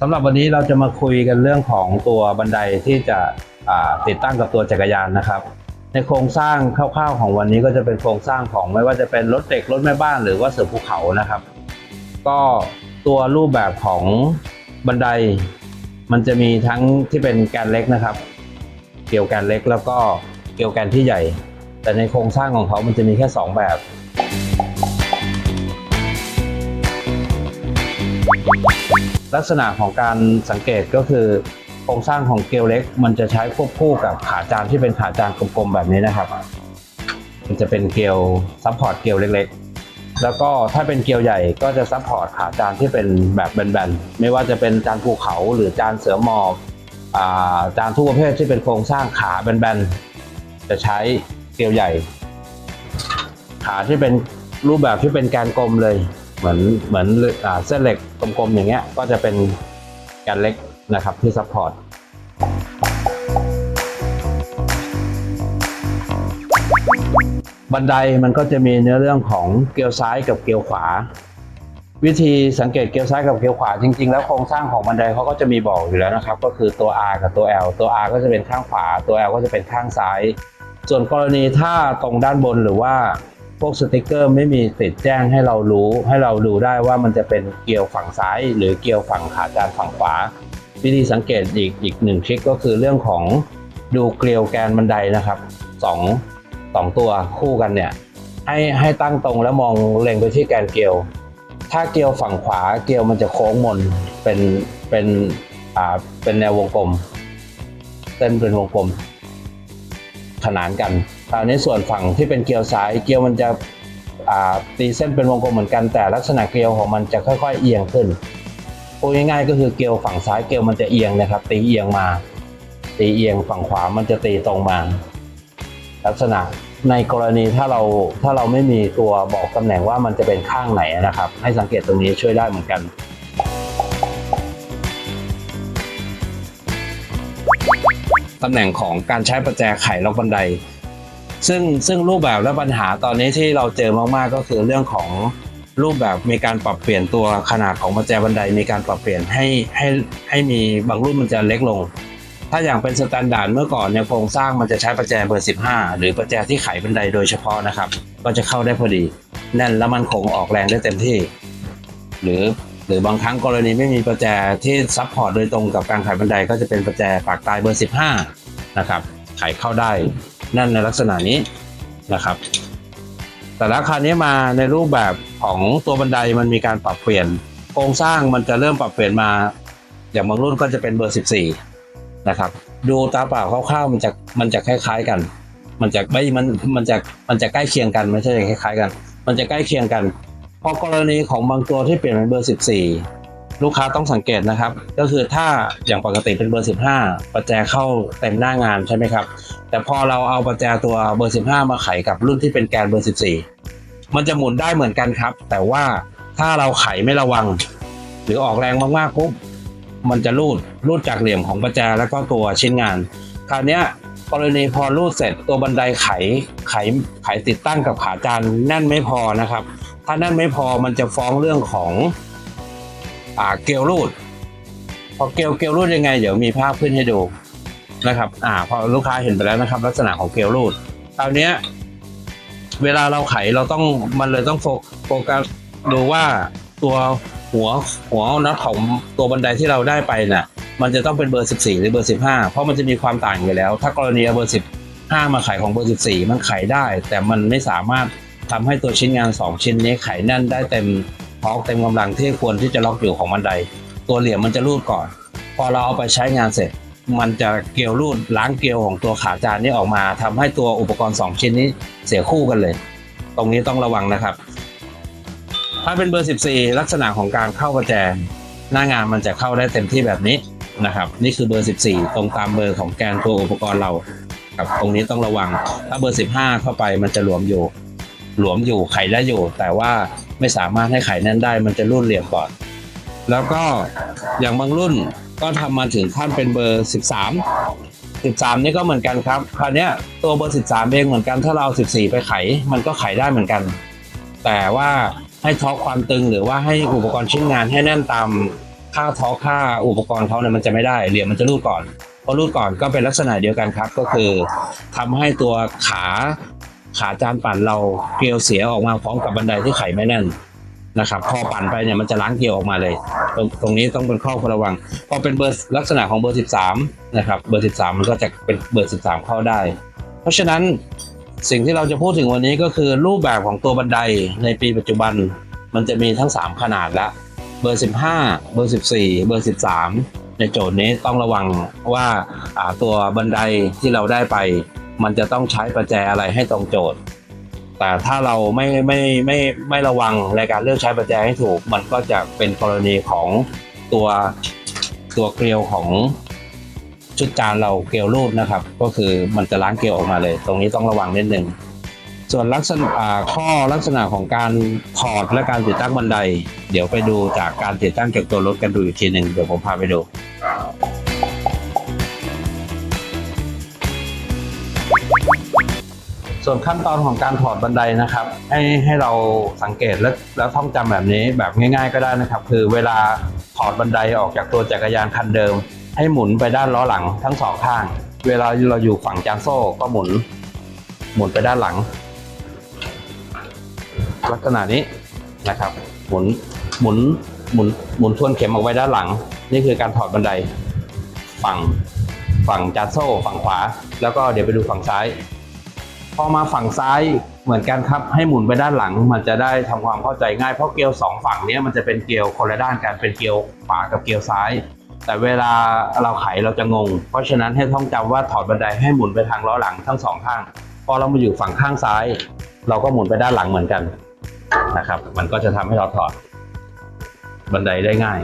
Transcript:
สำหรับวันนี้เราจะมาคุยกันเรื่องของตัวบันไดที่จะติดตั้งกับตัวจักรยานนะครับ ในโครงสร้างคร่าวๆของวันนี้ก็จะเป็นโครงสร้างของไม่ว่าจะเป็นรถเด็กรถแม่บ้านหรือว่าเสือภูเขานะครับ ก็ตัวรูปแบบของบันได มันจะมีทั้งที่เป็นแกนเล็กนะครับ เกลียวแกนเล็กแล้วก็เกลียวแกนที่ใหญ่ แต่ในโครงสร้างของเขามันจะมีแค่สองแบบ ลักษณะของการสังเกตก็คือโครงสร้างของเกลียวเล็ก มันจะใช้ควบคู่กับขาจานที่เป็นขาจานกลมๆแบบนี้นะครับ มันจะเป็นเกลียวซัพพอร์ตเกลียวเล็กๆ แล้วก็ถ้าเป็นเกลียวใหญ่ก็จะซัพพอร์ตขาจานที่เป็นแบบแบนๆ ไม่ว่าจะเป็นจานภูเขาหรือจานเสือหมอบจานทุกประเภทที่เป็นโครงสร้างขาแบนๆ จะใช้เกลียวใหญ่ ขาที่เป็นรูปแบบที่เป็นแกนกลมเลย เหมือนเหมือนเส้นเหล็กกลมๆอย่างเงี้ยก็จะเป็นแกนเล็กนะครับที่ซัพพอร์ตบันไดมันก็จะมีเนื้อเรื่องของเกลียวซ้ายกับเกลียวขวา วิธีสังเกตเกลียวซ้ายกับเกลียวขวาจริง ๆ แล้วโครงสร้างของบันไดเขาก็จะมีบอกอยู่แล้วนะครับ ก็คือตัว R กับตัว L ตัว R ก็จะเป็นข้างขวา ตัว L ก็จะเป็นข้างซ้าย ส่วนกรณีถ้าตรงด้านบนหรือว่า พวกสติกเกอร์ไม่มีติดแจ้งให้เรารู้ให้เราดูได้ว่ามันจะเป็นเกลียวฝั่งซ้าย หรือเกลียวฝั่งขาจานฝั่งขวา วิธีสังเกตอีกอีกหนึ่งทริคก็คือเรื่องของดูเกลียวแกนบันไดนะครับสองสองตัวคู่กันเนี่ยให้ให้ตั้งตรงแล้วมองเล็งไปที่แกนเกลียว ถ้าเกลียวฝั่งขวาเกลียวมันจะโค้งมนเป็นเป็นอ่าเป็นแนววงกลมเส้นเป็นวงกลมขนานกัน คราวนี้ส่วนฝั่งที่เป็นเกลียวซ้ายเกลียวมันจะตีเส้นเป็นวงกลมเหมือนกันแต่ลักษณะเกลียวของมันจะค่อย ๆ เอียงขึ้นพูดง่ายๆก็คือเกลียวฝั่งซ้ายเกลียวมันจะเอียงนะครับ ตีเอียงมา ตีเอียงฝั่งขวามันจะตีตรงมา ลักษณะในกรณีถ้าเราถ้าเราไม่มีตัวบอกตำแหน่งว่ามันจะเป็นข้างไหนนะครับ ให้สังเกตตรงนี้ช่วยได้เหมือนกัน ตำแหน่งของการใช้ประแจไขล็อกบันได ซึ่งซึ่งรูปแบบและปัญหาตอนนี้ที่เราเจอมากๆก็คือเรื่องของรูปแบบมีการปรับเปลี่ยนตัวขนาดของประแจบันไดมีการปรับเปลี่ยนให้ให้ให้มีบางรุ่นมันจะเล็กลง ถ้าอย่างเป็นสแตนดาร์ดเมื่อก่อนเนี่ยโครงสร้างมันจะใช้ประแจเบอร์ 15 หรือประแจที่ไขบันไดโดยเฉพาะนะครับ ก็จะเข้าได้พอดี แน่นและมันคงออกแรงได้เต็มที่ หรือหรือบางครั้งกรณีไม่มีประแจที่ซัพพอร์ตโดยตรงกับการไขบันไดก็จะเป็นประแจปากตายเบอร์ 15 นะครับไขเข้าได้ น่นในลักษณะนี้นะครับ แต่ละครานี้มาในรูปแบบของตัวบันไดมันมีการปรับเปลี่ยน โครงสร้างมันจะเริ่มปรับเปลี่ยนมา อย่างบางรุ่นก็จะเป็นเบอร์ 14 นะครับ ดูตาเปล่าคร่าวๆมันจะมันจะคล้ายๆกัน มันจะไม่มันมันจะมันจะใกล้เคียงกันไม่ใช่คล้ายๆกัน มันจะใกล้เคียงกันพอกรณีของบางตัวที่เปลี่ยนเป็นเบอร์ 14 ลูกค้าต้องสังเกตนะครับ ก็คือถ้าอย่างปกติเป็นเบอร์ 15 ประแจเข้าเต็มหน้างานใช่ไหมครับ แต่พอเราเอาประแจตัวเบอร์ 15 มาไขกับรุ่นที่เป็นแกนเบอร์ 14 มันจะหมุนได้เหมือนกันครับ แต่ว่าถ้าเราไขไม่ระวัง หรือออกแรงมากๆปุ๊บมันจะรูดรูดจากเหลี่ยมของประแจแล้วก็ตัวชิ้นงาน คราวนี้กรณีพอรูดเสร็จตัวบันไดไขไขไขติดตั้งกับขาจานแน่นไม่พอนะครับ ถ้าแน่นไม่พอมันจะฟ้องเรื่องของ อ่าเกลียวรูด พอเกลียวเกลียวรูดยังไง เดี๋ยวมีภาพขึ้นให้ดูนะครับ อ่า พอลูกค้าเห็นไปแล้วนะครับ ลักษณะของเกลียวรูดคราวนี้ยเวลาเราไขเราต้องมันเลยต้องโฟกัสดูว่าตัวหัวหัวน็อตของตัวบันไดที่เราได้ไปน่ะ มันจะต้องเป็นเบอร์ 14 หรือเบอร์ 15 เพราะมันจะมีความต่างอยู่แล้ว ถ้ากรณีเอาเบอร์ 15 มาไขของเบอร์ 14 มันไขได้ แต่มันไม่สามารถทำให้ตัวชิ้นงาน 2 ชิ้นนี้ไขแน่นได้เต็ม ทอกเต็มกำลังที่ควรที่จะล็อกอยู่ของบันได ตัวเหลี่ยมมันจะรูดก่อน พอเราเอาไปใช้งานเสร็จ มันจะเกลียวรูดล้างเกลียวของตัวขาจานนี้ออกมาทำให้ตัวอุปกรณ์ 2 ชิ้นนี้เสียคู่กันเลย ตรงนี้ต้องระวังนะครับ ถ้าเป็นเบอร์ 14 ลักษณะของการเข้าประแจ หน้างานมันจะเข้าได้เต็มที่แบบนี้นะครับ นี่คือเบอร์ 14 ตรงตามเบอร์ของแกนตัวอุปกรณ์เราครับตรงนี้ต้องระวัง ถ้าเบอร์ 15 เข้าไปมันจะหลวมอยู่ หลวมอยู่ไขได้อยู่ แต่ว่าไม่สามารถให้ไขแน่นได้ มันจะรูดเหลี่ยมก่อน แล้วก็อย่างบางรุ่นก็ทำมาถึงขั้นเป็นเบอร์ 13 13 นี่ก็เหมือนกันครับ คราวนี้ตัวเบอร์ 13 เองเหมือนกันถ้าเรา 14 ไปไข มันก็ไขได้เหมือนกัน แต่ว่าให้ทอกความตึงหรือว่าให้อุปกรณ์ชิ้นงานให้แน่นตามค่าทอค่าอุปกรณ์เขาเนี่ยมันจะไม่ได้เหรียญมันจะรูดก่อนพอรูดก่อนก็เป็นลักษณะเดียวกันครับ ก็คือทำให้ตัวขา ขาจานปั่นเราเกลียวเสียออกมาพร้อมกับบันไดที่ไขไม่แน่นนะครับพอปั่นไปเนี่ยมันจะล้างเกลียวออกมาเลย ตรงตรงนี้ต้องเป็นข้อควรระวังพอเป็นเบอร์ลักษณะของเบอร์ 13 นะครับเบอร์ 13 มันก็จะเป็นเบอร์ 13 เข้าได้ เพราะฉะนั้นสิ่งที่เราจะพูดถึงวันนี้ก็คือรูปแบบของตัวบันไดในปีปัจจุบัน มันจะมีทั้ง 3 ขนาดละเบอร์ 15 เบอร์ 14 เบอร์ 13 ในโจทย์นี้ต้องระวังว่าตัวบันไดที่เราได้ไป มันจะต้องใช้ประแจอะไรให้ตรงโจทย์ แต่ถ้าเราไม่ไม่ไม่ไม่ระวังในการเลือกใช้ประแจให้ถูก มันก็จะเป็นกรณีของตัวตัวเกลียวของชุดจานเราเกลียวรูดนะครับ ก็คือมันจะล้างเกลียวออกมาเลย ตรงนี้ต้องระวังนิดนึงส่วนลักษณะข้อลักษณะของการถอดและการติดตั้งบันได เดี๋ยวไปดูจากการติดตั้งเก็บตัวรถกันดูอีกทีหนึ่งเดี๋ยวผมพาไปดู ส่วนขั้นตอนของการถอดบันไดนะครับ ให้ให้เราสังเกตและแล้วท่องจำแบบนี้แบบง่าย ๆ ก็ได้นะครับ คือเวลาถอดบันไดออกจากตัวจักรยานคันเดิม ให้หมุนไปด้านล้อหลังทั้งสองข้าง เวลาเราอยู่ฝั่งจานโซ่ก็หมุน หมุนไปด้านหลัง ลักษณะนี้นะครับ หมุนหมุนหมุนหมุนทวนเข็มออกไปด้านหลัง นี่คือการถอดบันไดฝั่ง ฝั่งจานโซ่ฝั่งขวา แล้วก็เดี๋ยวไปดูฝั่งซ้าย พอมาฝั่งซ้ายเหมือนกันครับให้หมุนไปด้านหลัง มันจะได้ทำความเข้าใจง่ายเพราะเกลียวสองฝั่งนี้มันจะเป็นเกลียวคนละด้านกันเป็นเกลียวขวากับเกลียวซ้าย แต่เวลาเราไขเราจะงง เพราะฉะนั้นให้ท่องจำว่าถอดบันไดให้หมุนไปทางล้อหลังทั้งสองข้างพอเรามาอยู่ฝั่งข้างซ้าย เราก็หมุนไปด้านหลังเหมือนกันนะครับ มันก็จะทำให้เราถอดบันไดได้ง่าย